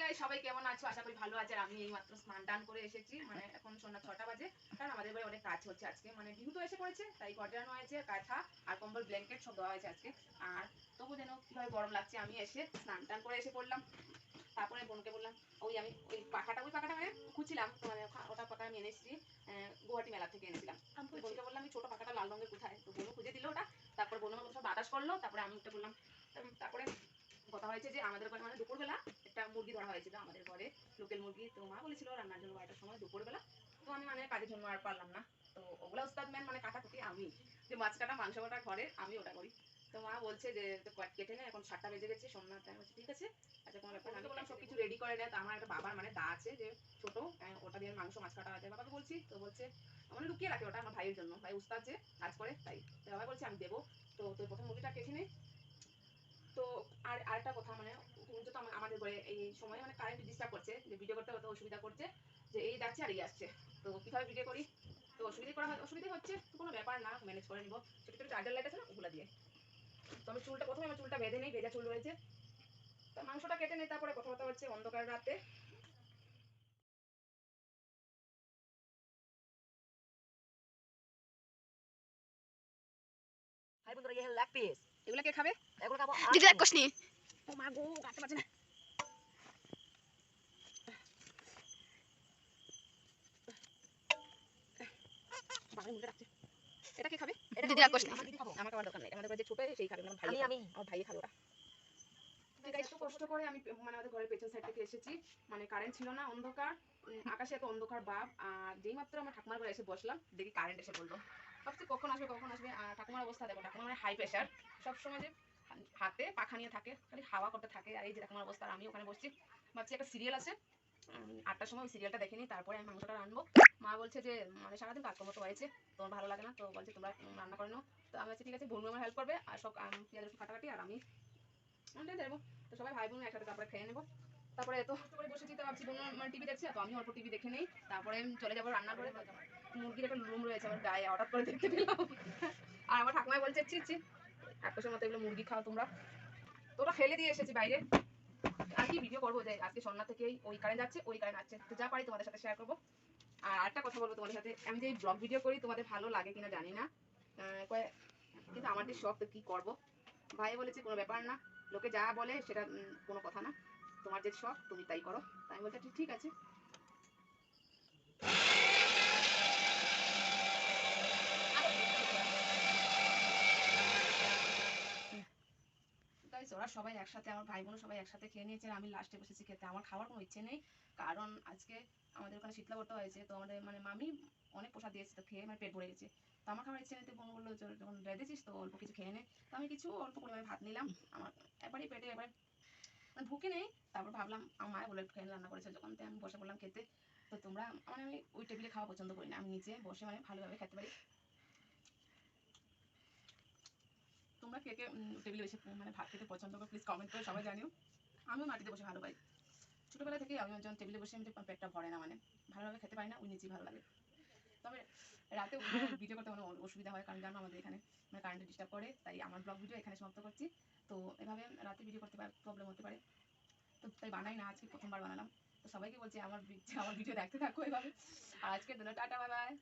গাই সবাই কেমন আছো? আশা করি ভালো আছে। আর আমি এই মাত্র স্নান টান করে এসেছি। মানে এখন সন্ধ্যা ছটা বাজে কারণ আমাদের বাড়ি অনেক কাজ হচ্ছে আজকে। মানে বিহু তো এসে পড়েছে তাই কটানো হয়েছে কাঁথা আর কম্বল ব্ল্যাঙ্কেট সব দেওয়া হয়েছে আজকে। আর তবু যেন কীভাবে গরম লাগছে আমি এসে স্নান টান করে এসে পড়লাম। তারপরে বোনকে বললাম ওই আমি ওই পাখাটা ওই পাখাটা মানে খুঁজছিলাম মানে ওটা পাখা আমি এনেছি গুয়াহাটি মেলা থেকে এনেছিলাম। বোনকে বললাম আমি ছোট পাখাটা লাল রঙের কোথায়? তো বোনও খুঁজে দিল ওটা। তারপর বোন আমার সব বাতাস করল। তারপরে আমি ওটা বললাম তারপরে কথা হয়েছে যে আমাদের ঘরে মানে দুপুরবেলা একটা মুরগি ধরা হয়েছিল আমাদের ঘরে। লোকেল মুরগি তো মা বলেছিল রান্নার জন্য বারোটার সময় দুপুরবেলা। তো আমি মানে কাজের জন্য আর পারলাম না। তো ওগুলা উস্তাদ ম্যান মানে কাটা কাটাকুটি আমি। যে মাছ কাটা মাংস কাটা ঘরে, আমি ওটা করি। তো মা বলছে যে কেটে নে, এখন সাতটা বেজে গেছে সন্ধ্যার টাইম হচ্ছে ঠিক আছে আচ্ছা কোনো ব্যাপার, আমি বললাম সব কিছু রেডি করে নেয় তো আমার একটা বাবার মানে দা আছে যে ছোট ওটা দিয়ে মাংস মাছ কাটা আছে। বাবাকে বলছি, তো বলছে মানে লুকিয়ে রাখে ওটা আমার ভাইয়ের জন্য, ভাই উস্তাদ যে, কাজ করে, তাই। তো বাবা বলছে, আমি দেবো। তো তুই প্রথম মুরগিটা কেটে নে। তো আরেকটা কথা মানে তুমি তো আমাদের ঘরে এই সময় মানে কারেন্ট ডিস্টার্ব করছে যে ভিডিও করতে হতে অসুবিধা করছে যে এই যাচ্ছে আর এই আসছে। তো কীভাবে ভিডিও করি? তো অসুবিধা করা হয় অসুবিধা হচ্ছে কোনো ব্যাপার না ম্যানেজ করে নিব। ছোটো ছোটো চার্জার লাইট আছে না ওগুলো দিয়ে। তো আমি চুলটা প্রথমে আমার চুলটা বেঁধে নেই ভেজা চুল রয়েছে। তো মাংসটা কেটে নেই তারপরে কথা কথা হচ্ছে অন্ধকার রাতে। হাই বন্ধুরা এই হলো পিস। এগুলো কে খাবে? এগুলো খাব দিদি এক কোশনি ও মা গো কাটতে পারছে না। বাবার মুখে রাখছে। এটা কে খাবে? এটা দিদি আর কোশ আমার দিদি খাব। আমাকে আমার দরকার নেই। আমাদের ঘরে ছোট সেই খাবে। আমার ভাই আমি আমি। আমার ভাই খাবে ওটা। এত কষ্ট করে আমি মানে আমাদের ঘরের পেছন সাইড থেকে এসেছি। মানে কারেন্ট ছিল না অন্ধকার। আকাশে এত অন্ধকার ভাব আর যেই মাত্র আমার ঠাকুমার ঘরে এসে বসলাম দেখি কারেন্ট এসে পড়ল ভাবছি কখন আসবে কখন আসবে? আর ঠাকুমার অবস্থা দেখো ঠাকুমার মানে হাই প্রেশার সবসময় যে হাতে পাখা নিয়ে থাকে, খালি হাওয়া করতে থাকে। আর এই যে ঠাকুমার অবস্থা আমি ওখানে বসছি। ভাবছি একটা সিরিয়াল আছে। আটটার সময় ওই সিরিয়ালটা দেখে নিই, তারপরে আমি মাংসটা রান্নবো মা বলছে যে মানে সারাদিন কাজকর্ম তো হয়েছে, তোমার ভালো লাগে না তো বলছে, তোমরা রান্না করে নাও। তো আমি বলছি, ঠিক আছে বোন আমার হেল্প করবে, আর সব পেঁয়াজ, রসুন কাটাকাটি, আর আমি দেবো। তো সবাই ভাই বোন একসাথে তারপরে খেয়ে নেব। তারপরে এত করে বসেছি, তো ভাবছি বোন মানে টিভি দেখছে? তো আমি অল্প টিভি দেখে নেই। তারপরে আমি চলে যাব রান্না করে মুরগির একটা রুম রয়েছে আমার গায়ে, হঠাৎ করে দেখতে পেলাম। আর আমার ঠাকুমাই বলছে, ছি ছি। একশোর মতো এগুলো মুরগি খাও তোমরা। তো ওটা ফেলে দিয়ে এসেছি বাইরে। আর কি ভিডিও করব? যে আজকে সন্ধ্যা থেকেই ওই কারেন্ট যাচ্ছে, ওই কারেন্ট আসছে। তো যা পারি তোমাদের সাথে শেয়ার করব। আর একটা কথা বলব তোমাদের সাথে। আমি যে ব্লগ ভিডিও করি, তোমাদের ভালো লাগে কিনা জানি না। কিন্তু আমার যে শখ, তো কি করব? ভাই বলেছে, কোনো ব্যাপার না। লোকে যা বলে, সেটা কোনো কথা না। তোমার যে শখ, তুমি তাই করো। তাই আমি বলছি, ঠিক আছে। ওরা সবাই একসাথে আমার ভাই বোন সবাই একসাথে খেয়ে নিয়েছে আমি লাস্টে বসেছি খেতে। আমার খাওয়ার কোনো ইচ্ছে নেই কারণ আজকে আমাদের ওখানে শীতলা করতে হয়েছে তো আমাদের মানে মামি অনেক প্রসাদ দিয়েছে তো খেয়ে মানে পেট ভরে গেছে। তো আমার খাওয়ার ইচ্ছে নেই তো বোন বলল "চল, যখন রেঁধেছিস তো অল্প কিছু খেয়ে নে। তো আমি কিছু অল্প পরিমাণে ভাত নিলাম আমার একবারই পেটে এবার মানে ভুকে নেই। তারপর ভাবলাম আমার মায়ের বলে ফ্রেন্ড রান্না করেছে যখন আমি বসে বললাম খেতে। তো তোমরা মানে আমি ওই টেবিলে খাওয়া পছন্দ করি না আমি নিচে বসে মানে ভালোভাবে খেতে পারি তোমরা কে কে টেবিলে বসে মানে ভাত খেতে পছন্দ করো প্লিজ কমেন্ট করে সবাই জানিও। আমিও মাটিতে বসে ভালো পাই। ছোটবেলা থেকে আমি যখন টেবিলে বসে আমি পেটটা ভরে না মানে ভালোভাবে খেতে পারি না ওই নিচেই ভালো লাগে। তবে রাতে ভিডিও করতে মানে অসুবিধা হয় কারণ জানো আমাদের এখানে মানে কারেন্টে ডিস্টার্ব করে তাই আমার ব্লগ ভিডিও এখানে সমাপ্ত করছি। তো এভাবে রাতে ভিডিও করতে প্রবলেম হতে পারে। তো তাই বানাই না আজকে প্রথমবার বানালাম। তো সবাইকে বলছি আমার আমার ভিডিও দেখতে থাকো এভাবে। আর আজকে দিন টাটা বাই বাই